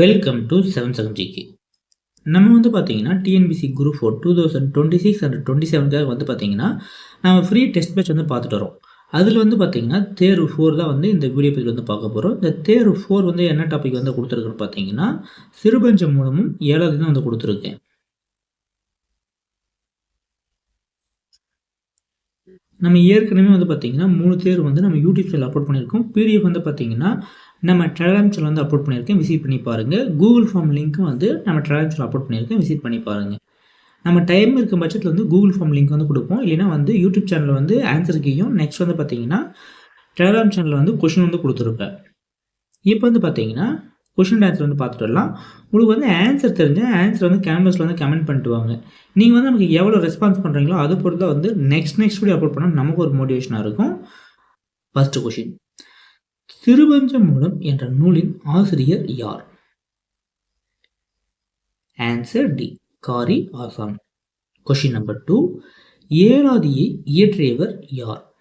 Welcome to seven seven GK நம்ம வந்து பார்த்தீங்கன்னா TNPSC group four two thousand twenty six and twenty செவனுக்காக வந்து பார்த்தீங்கன்னா நம்ம ஃப்ரீ டெஸ்ட் பேட்ச் வந்து பார்த்துட்டு வரோம். அதில் வந்து பார்த்தீங்கன்னா தேர்வு ஃபோர் தான் வந்து இந்த வீடியோ பதில் வந்து பார்க்க போகிறோம் இந்த தேர்வு ஃபோர் வந்து என்ன டாபிக் வந்து கொடுத்துருக்குன்னு பார்த்தீங்கன்னா சிறுபஞ்சம் மூலமும் ஏழாவது தான் வந்து கொடுத்துருக்கேன். நம்ம ஏற்கனவே வந்து பார்த்தீங்கன்னா மூணு தேர்வு வந்து நம்ம யூடியூப் சேனல் அப்லோட் பண்ணியிருக்கோம். பிடிஎஃப் வந்து பார்த்தீங்கன்னா நம்ம டெலகிராம் சேனல் வந்து அப்லோட் பண்ணியிருக்கேன். விசிட் பண்ணி பாருங்கள் கூகுள் ஃபார்ம் லிங்க்கும் வந்து நம்ம டெலகிராம் சேனல் அப்லோட் பண்ணியிருக்கேன். விசிட் பண்ணி பாருங்கள் நம்ம டைம் இருக்கும் பட்சத்தில் வந்து கூகுள் ஃபார்ம் லிங்க் வந்து கொடுப்போம். இல்லைனா வந்து யூடியூப் சேனலில் வந்து ஆன்சர் கீயும் நெக்ஸ்ட் வந்து பார்த்தீங்கன்னா டெலகிராம் சேனலில் வந்து கொஷின் வந்து கொடுத்துருப்பேன் இப்போ வந்து பார்த்தீங்கன்னா கொஷின் ஆன்சர் வந்து பார்த்துட்டுலாம் உங்களுக்கு வந்து ஆன்சர் தெரிஞ்ச ஆன்சர் வந்து கேம்பஸில் வந்து கமெண்ட் பண்ணிட்டுவாங்க நீங்கள் வந்து நமக்கு எவ்வளோ ரெஸ்பான்ஸ் பண்ணுறீங்களோ அது பொறுத்து வந்து நெக்ஸ்ட் நெக்ஸ்ட் வீடியோ அப்லோட் பண்ணால் நமக்கு ஒரு மோட்டிவேஷனாக இருக்கும். ஃபஸ்ட்டு கொஷின் திருவஞ்சமூலம் என்ற நூலின் ஆசிரியர் யார்? ஆன்சர் டி காரி ஆசான் கொஷின் நம்பர் டூ ஏழாதியை இயற்றியவர் யார்?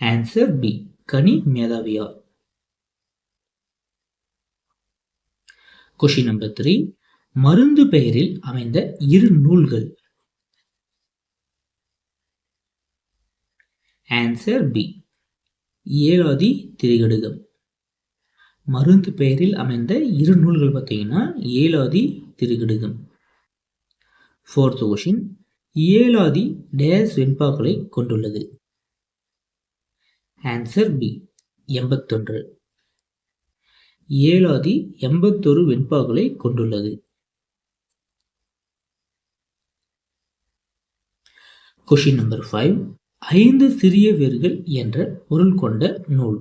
ஆன்சர் பி கனி மேதாவியார் கொஷின் நம்பர் த்ரீ மருந்து பெயரில் அமைந்த இரு நூல்கள். Answer B Elathi Thirikadugam. மருந்து பெயரில் அமைந்த இரு நூல்கள் பார்த்தீங்கன்னா ஏழாதி திருகடுகம். ஃபோர்த் கொஷின் ஏழாதி டேஸ் வெண்பாக்களை கொண்டுள்ளது. ஆன்சர் பி எண்பத்தொன்று. ஏழாதி எண்பத்தொரு வெண்பாக்களை கொண்டுள்ளது. கொஷின் நம்பர் ஃபைவ் ஐந்து சிறிய வேர்கள் என்ற பொருள் கொண்ட நூல்.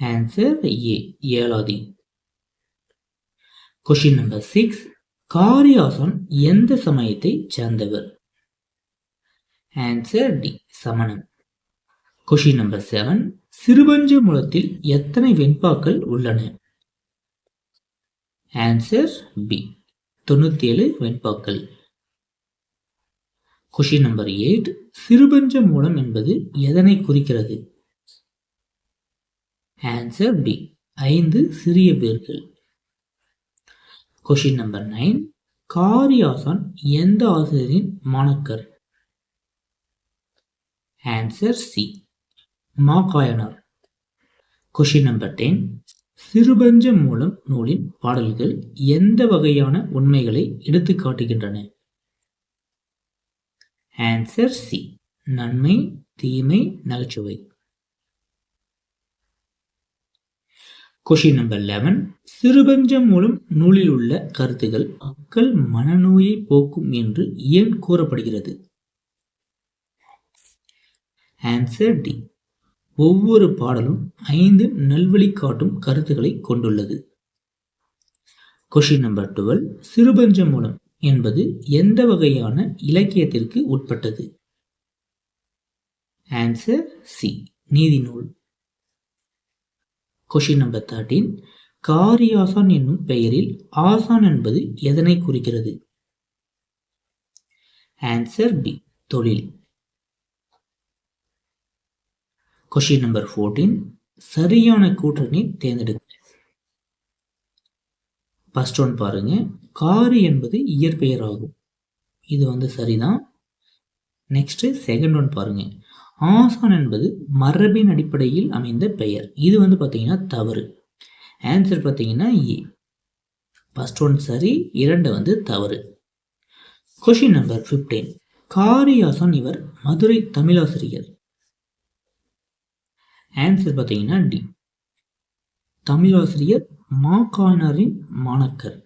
Answer A Elathi question number six Kariyasan எந்த சமயத்தை சேர்ந்தவர்? ஆன்சர் டி சமணம் கொஷின் நம்பர் செவன் சிறுபஞ்ச மூலத்தில் எத்தனை வெண்பாக்கள் உள்ளன? ஆன்சர் பி தொண்ணூத்தி ஏழு வெண்பாக்கள். Question number eight Sirupanchamoolam என்பது எதனை குறிக்கிறது? ஆன்சர் பி ஐந்து சிறிய பேர்கள் கொஷின் நம்பர் நைன் காரியாசான் எந்த ஆசிரியரின் மாணக்கர்? Answer C Makayanar question number ten Sirupanchamoolam நூலின் பாடல்கள் எந்த வகையான உண்மைகளை எடுத்து காட்டுகின்றன? ஆன்சர் சி நன்மை தீமை நகைச்சுவை கொஷின் நம்பர் லெவன் சிறுபஞ்சம் மூலம் நூலில் உள்ள கருத்துகள் மக்கள் மனநோயை போக்கும் என்று ஏன் கூறப்படுகிறது? ஆன்சர் டி ஒவ்வொரு பாடலும் ஐந்து நல்வழி காட்டும் கருத்துக்களை கொண்டுள்ளது. கொஷின் நம்பர் டுவெல் சிறுபஞ்சம் மூலம் என்பது எந்த வகையான இலக்கியத்திற்கு உட்பட்டது? ஆன்சர் சி நீதி நூல். கொஷின் நம்பர் தேர்ட்டீன் காரியாசான் என்னும் பெயரில் ஆசான் என்பது எதனை குறிக்கிறது? ஆன்சர் பி தொழில். கொஷின் நம்பர் ஃபோர்டீன் சரியான கூட்டணி தேர்ந்தெடுக்க ஃபர்ஸ்ட் ஒன் பாருங்கள் காரி என்பது இயற்பெயர் ஆகும் இது வந்து சரிதான். நெக்ஸ்ட்டு செகண்ட் ஒன் பாருங்கள் ஆசான் என்பது மரபின் அடிப்படையில் அமைந்த பெயர். இது வந்து பார்த்தீங்கன்னா தவறு. ஆன்சர் பார்த்தீங்கன்னா ஏ ஃபஸ்ட் ஒன் சரி இரண்டு வந்து தவறு. கொஷின் நம்பர் ஃபிஃப்டீன் ஆசான் இவர் மதுரை தமிழாசிரியர். ஆன்சர் பார்த்தீங்கன்னா டி தமிழாசிரியர் மாகாணரின் மாணக்கர்.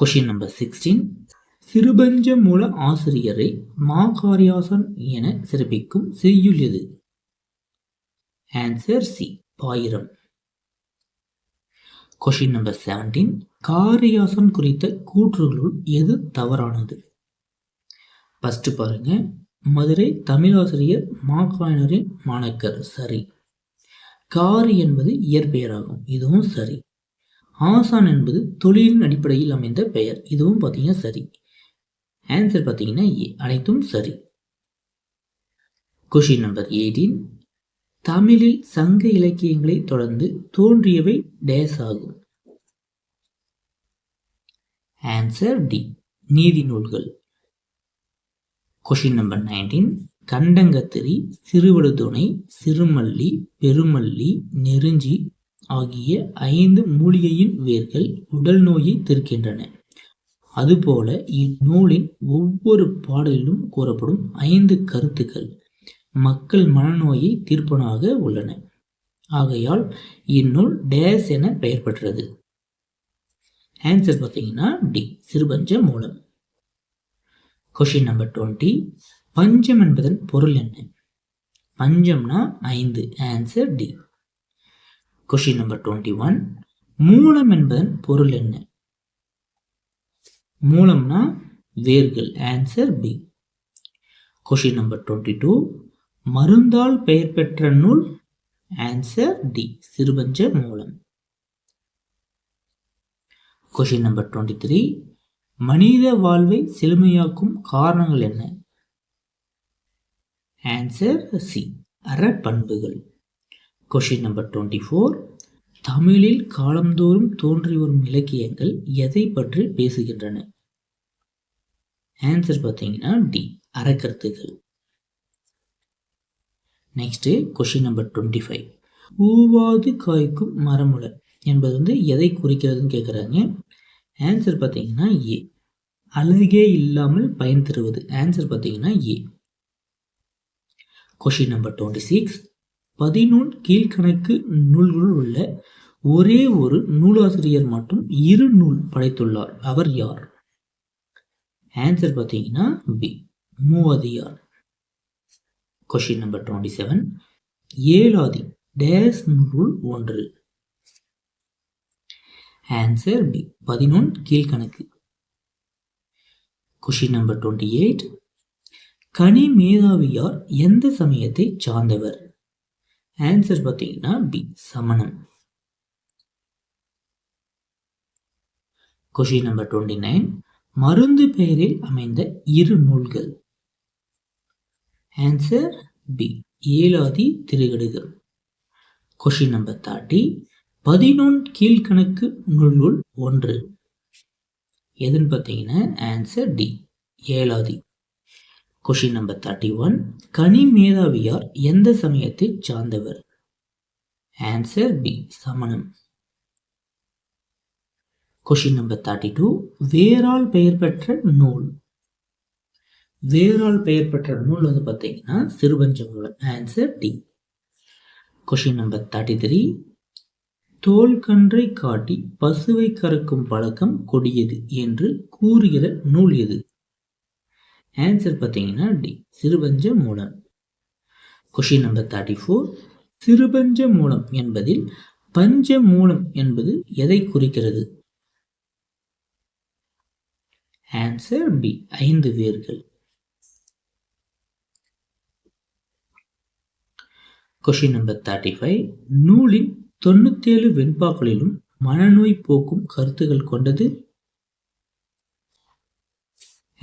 Question number sixteen Sirupanchamoolam ஆசிரியரை மாகாரியாசன் என சிறப்பிக்கும் செய்யுள் எது ஆன்சர் சி பாயிரம். கொஷின் நம்பர் செவன்டீன் காரியாசன் குறித்த கூற்றுகளுள் எது தவறானது? ஃபஸ்ட்டு பாருங்க. மதுரை தமிழாசிரியர் மாகாணரின் மாணக்கர். சரி. காரி என்பது இயற்பெயராகும். இதுவும் சரி. ஆசான் என்பது தொழிலின் அடிப்படையில் அமைந்த பெயர். இதுவும் பார்த்தீங்கன்னா சரி. ஆன்சர் பார்த்தீங்கன்னா ஏ அனைத்தும் சரி. கொஷின் நம்பர் எயிட்டீன் தமிழில் சங்க இலக்கியங்களை தொடர்ந்து தோன்றியவை டேஸ் ஆகும். ஆன்சர் டி நீதி நூல்கள். கொஷின் நம்பர் நைன்டீன் கண்டங்கத்திரி சிறுவடுதுணை சிறுமல்லி பெருமல்லி நெருஞ்சி ஆகிய ஐந்து மூலிகையின் வேர்கள் உடல் நோயை தீர்க்கின்றன. அதுபோல இந்நூலின் ஒவ்வொரு பாடலிலும் கூறப்படும் ஐந்து கருத்துக்கள் மக்கள் மனநோயை தீர்ப்பனாக உள்ளன. ஆகையால் இந்நூல் டேஸ் என பெயர் பெற்றது. ஆன்சர் பார்த்தீங்கன்னா D Sirupanchamoolam. Question number twenty பஞ்சம் என்பதன் பொருள் என்ன? பஞ்சம்னா ஐந்து. Answer D question number twenty one மூலம் என்பதன் பொருள் என்ன? மூலம்னா வேர்கள். Answer B question number twenty two மருந்தால் பெயர் பெற்ற நூல்? Answer D Sirupanchamoolam. Question number twenty three மனித வாழ்வை செழுமையாக்கும் காரணங்கள் என்ன? ஆன்சர் சி அறப்பண்புகள். கொஷின் நம்பர் டுவெண்ட்டி ஃபோர் தமிழில் காலந்தோறும் தோன்றி வரும் இலக்கியங்கள் எதை பற்றி பேசுகின்றன? ஆன்சர் பார்த்தீங்கன்னா D அறக்கருத்துகள் next question number twenty five ஊவாது காய்க்கும் மரமுல என்பது வந்து எதை குறிக்கிறதுன்னு கேட்குறாங்க ஆன்சர் பார்த்தீங்கன்னா ஏ அழகே இல்லாமல் பயன் தருவது. ஆன்சர் பார்த்தீங்கன்னா A question number twenty six பதினொன் கீழ்கணக்கு நூல்களுள் உள்ள ஒரே ஒரு நூலாசிரியர் மட்டும் இரு நூல் படைத்துள்ளார். அவர் யார்? ஆன்சர் பார்த்தீங்கன்னா B Moovathiyar. Question number twenty seven ஏழாதி டேஸ் நூல் ஒன்று. ஆன்சர் பி பதினொன் கீழ்கணக்கு. கொஷின் நம்பர் டுவெண்ட்டி எயிட் கனி மேதாவியார் எந்த சமயத்தை சார்ந்தவர்? ஆன்சர் பார்த்தீங்கன்னா பி சமணம். கொஷின் நம்பர் டுவெண்ட்டி நைன் மருந்து பெயரில் அமைந்த இரு நூல்கள். ஆன்சர் பி ஏலாதி திருகடுகள். கொஷின் நம்பர் தேர்ட்டி பதினொன் கீழ்கணக்கு நூலுள் ஒன்று. எதுன்னு பார்த்தீங்கன்னா answer D Elathi question number thirty one Kani Medhaviyar எந்த சமயத்தை சார்ந்தவர்? ஆன்சர் பி சமணம். கொஷின் நம்பர் தேர்ட்டி டூ வேரால் பெயர் பெற்ற நூல். வேரால் பெயர் பெற்ற நூல் வந்து பார்த்தீங்கன்னா Sirupanchamoolam answer D question number thirty three தோல்கன்றை காட்டி பசுவை கறக்கும் பழக்கம் கொடியது என்று கூறுகிற நூல் எது? ஆன்சர் பார்த்தீங்கன்னா D Sirupanchamoolam. Question number thirty four Sirupanchamoolam என்பதில் பஞ்ச மூலம் என்பது எதை குறிக்கிறது? ஆன்சர் பி ஐந்து வேர்கள். கொஷின் நம்பர் தேர்ட்டி ஃபைவ் நூலின் தொண்ணூத்தேழு வெண்பாக்களிலும் மனநோய் போக்கும் கருத்துகள் கொண்டது?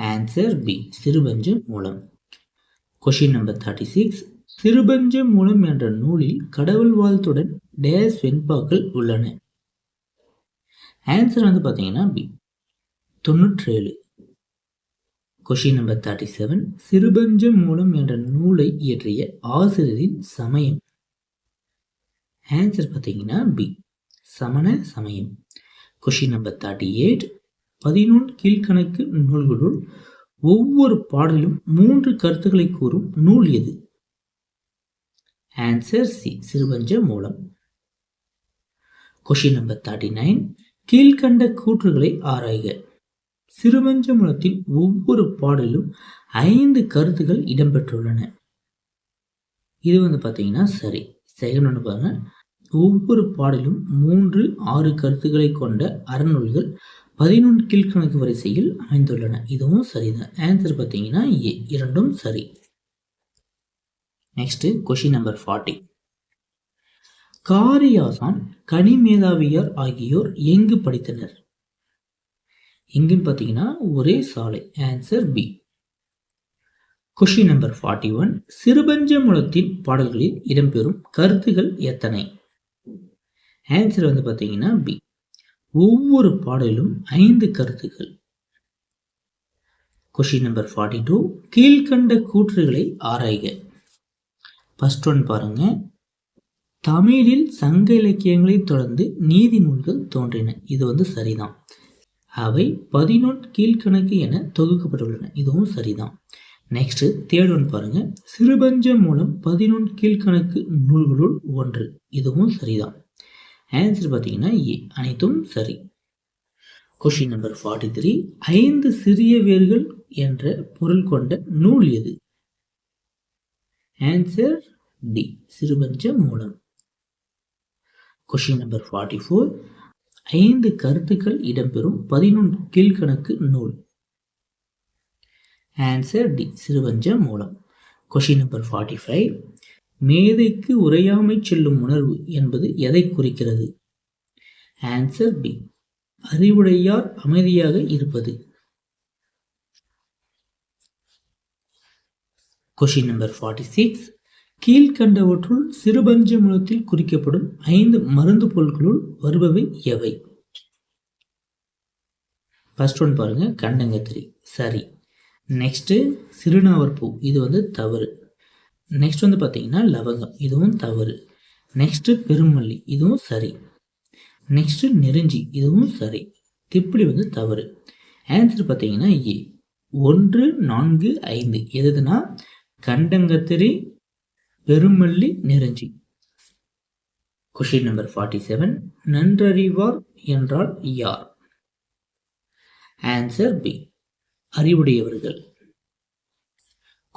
Answer B Sirupanchamoolam. Question number thirty six Sirupanchamoolam என்ற நூலில் கடவுள் வாழ்த்துடன் டேஸ் வெண்பாக்கள் உள்ளன. ஆன்சர் வந்து பார்த்தீங்கன்னா B தொண்ணூற்றேழு. Question number thirty seven Sirupanchamoolam என்ற நூலை இயற்றிய ஆசிரியரின் சமயம். ஆன்சர் பார்த்தீங்கன்னா பி சமண சமயம். கொஷின் நம்பர் தேர்ட்டி எயிட் பதினொன்று கீழ்கணக்கு நூல்களுள் ஒவ்வொரு பாடலிலும் மூன்று கருத்துக்களை கூறும் நூல் எது? ஆன்சர் சி சிறுபஞ்ச மூலம். கொஷின் நம்பர் தேர்ட்டி நைன் கீழ்கண்ட கூற்றுகளை ஆராய்க. சிறுபஞ்ச மூலத்தில் ஒவ்வொரு பாடலிலும் ஐந்து கருத்துகள் இடம்பெற்றுள்ளன. இது வந்து பார்த்தீங்கன்னா சரி. செகண்ட் ஒன்று பாருங்க. ஒவ்வொரு பாடலும் மூன்று ஆறு கருத்துக்களை கொண்ட அறநூல்கள் பதினொன்று கீழ்கணக்கு வரிசையில் அமைந்துள்ளன. இதுவும் சரிதான். ஆன்சர் பார்த்தீங்கன்னா ஏ இரண்டும் சரி. Next question number forty Kariyasan Kanimedhaviyar ஆகியோர் எங்கு படித்தனர்? எங்குன்னு பார்த்தீங்கன்னா ஒரே சாலை. Answer B question number forty one சிறுபஞ்சமுலத்தின் பாடல்களில் இடம்பெறும் கருத்துகள் எத்தனை? ஆன்சர் வந்து பார்த்தீங்கன்னா பி ஒவ்வொரு பாடலிலும் ஐந்து கருத்துக்கள். கொஷின் நம்பர் ஃபார்ட்டி டூ கீழ்கண்ட கூற்றுகளை ஆராய்க. ஃபஸ்ட் ஒன் பாருங்க. தமிழில் சங்க இலக்கியங்களை தொடர்ந்து நீதி நூல்கள் தோன்றின. இது வந்து சரிதான். அவை பதினொன்று கீழ்கணக்கு என தொகுக்கப்பட்டுள்ளன. இதுவும் சரிதான். நெக்ஸ்ட் தேர்ட் ஒன் பாருங்க. சிறுபஞ்சம் மூலம் பதினொன்று கீழ்கணக்கு நூல்களுள் ஒன்று. இதுவும் சரிதான். ஆன்சர் பார்த்தீங்கன்னா ஏ அனைத்தும் சரி. கொஷின் நம்பர் ஃபார்ட்டி த்ரீ ஐந்து சிறிய வேர்கள் என்ற பொருள் கொண்ட நூல் எது? Answer D Sirupanchamoolam. Question number forty four ஐந்து கருத்துக்கள் இடம்பெறும் பதினொன்று கீழ்கணக்கு நூல். Answer D Sirupanchamoolam. Question number forty five மேதைக்கு உரையாமை செல்லும் உணர்வு என்பது எதை குறிக்கிறது? ஆன்சர் பி அறிவுடையார் அமைதியாக இருப்பது. கொஷின் நம்பர் ஃபார்ட்டி சிக்ஸ் கீழ்கண்டவற்றுள் சிறுபஞ்ச மூலத்தில் குறிக்கப்படும் ஐந்து மருந்து பொருட்களுள் வருபவை எவை? ஃபர்ஸ்ட் ஒன் பாருங்க கண்டங்கத்திரி. சரி. நெக்ஸ்ட்டு சிறுநாவர் பூ இது வந்து தவறு. நெக்ஸ்ட் வந்து பார்த்தீங்கன்னா லவங்கம். இதுவும் தவறு. நெக்ஸ்ட்டு பெருமல்லி. இதுவும் சரி. நெக்ஸ்ட்டு நெருஞ்சி. இதுவும் சரி. திப்பிலி வந்து தவறு. ஆன்சர் பார்த்தீங்கன்னா ஏ. ஒன்று நான்கு ஐந்து. எதுனா? கண்டங்கத்திரி பெருமல்லி நெருஞ்சி. கொஷின் நம்பர் ஃபார்ட்டி செவன் நன்றறிவார் என்றால் யார்? ஆன்சர் பி அறிவுடையவர்கள்.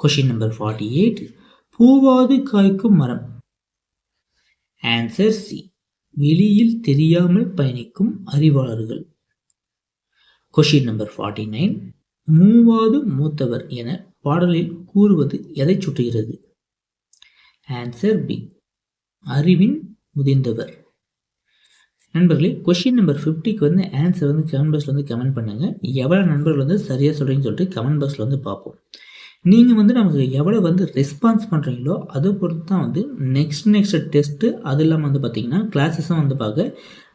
கொஷின் நம்பர் ஃபார்ட்டி எயிட் பூவாது காய்க்கும் மரம். ஆன்சர் சி வெளியில் தெரியாமல் பயணிக்கும் அறிவாளர்கள். கொஷின் நம்பர் ஃபார்ட்டி நைன் மூவாது மூத்தவர் என பாடலில் கூறுவது எதை சுட்டுகிறது? ஆன்சர் பி அறிவின் முதிர்ந்தவர். நண்பர்களே கொஷின் நம்பர் ஃபிஃப்டிக்கு வந்து ஆன்சர் வந்து கமெண்ட் பாக்ஸில் வந்து கமெண்ட் பண்ணுங்கள் எவ்வளோ நண்பர்கள் வந்து சரியாக சொல்கிறீங்கன்னு சொல்லிட்டு கமெண்ட் பாக்ஸில் வந்து பார்ப்போம். நீங்கள் வந்து நமக்கு எவ்வளோ வந்து ரெஸ்பான்ஸ் பண்ணுறீங்களோ அதை பொறுத்து தான் வந்து நெக்ஸ்ட் நெக்ஸ்ட் டெஸ்ட்டு அது இல்லாமல் வந்து பார்த்திங்கன்னா கிளாஸஸும் வந்து பார்க்க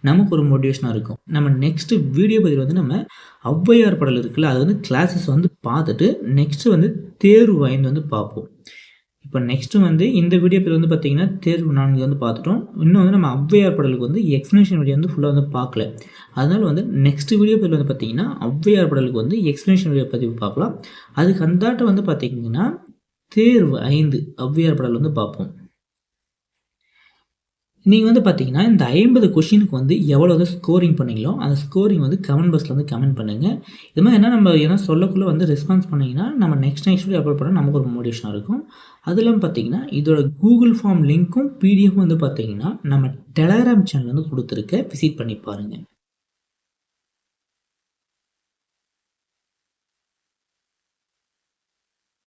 நமக்கு ஒரு மோட்டிவேஷனாக இருக்கும். நம்ம நெக்ஸ்ட்டு வீடியோ பதில் வந்து நம்ம ஔவையார் படல் இருக்குல்ல அது வந்து கிளாஸஸ் வந்து பார்த்துட்டு நெக்ஸ்ட்டு வந்து தேர்வு வாய்ந்து வந்து பார்ப்போம். இப்போ நெக்ஸ்ட்டு வந்து இந்த வீடியோ பேர் வந்து பார்த்தீங்கன்னா தேர்வு நான்கு வந்து பார்த்துட்டோம். இன்னும் வந்து நம்ம ஔவையார் படலுக்கு வந்து எக்ஸ்ப்ளனேஷன் வீடியோ வந்து ஃபுல்லாக வந்து பார்க்கல. அதனால் வந்து நெக்ஸ்ட் வீடியோ பேர் வந்து பார்த்தீங்கன்னா ஔவையார் படலுக்கு வந்து எக்ஸ்ப்ளனேஷன் வீடியோ பதிவு பார்க்கலாம். அதுக்கு அந்தாட்ட வந்து பார்த்தீங்கன்னா தேர்வு ஐந்து ஔவையார் படல் வந்து பார்ப்போம். நீங்கள் வந்து பார்த்தீங்கன்னா இந்த ஐம்பது கொஷினுக்கு வந்து எவ்வளோ வந்து ஸ்கோரிங் பண்ணீங்களோ அந்த ஸ்கோரிங் வந்து கமெண்ட் பாக்ஸில் வந்து கமெண்ட் பண்ணுங்கள் இது மாதிரி என்ன நம்ம ஏன்னா சொல்லக்குள்ளே வந்து ரெஸ்பான்ஸ் பண்ணிங்கன்னா நம்ம நெக்ஸ்ட் நெக்ஸ்ட் வீடியோ அப்லோட் பண்ணால் நமக்கு ஒரு மோட்டிவேஷனாக இருக்கும். அது இல்லாமல் பார்த்தீங்கன்னா இதோட கூகுள் ஃபார்ம் லிங்க்கும் பிடிஎஃப் வந்து பார்த்தீங்கன்னா நம்ம டெலகிராம் சேனல் வந்து கொடுத்துருக்க. விசிட் பண்ணி பாருங்கள்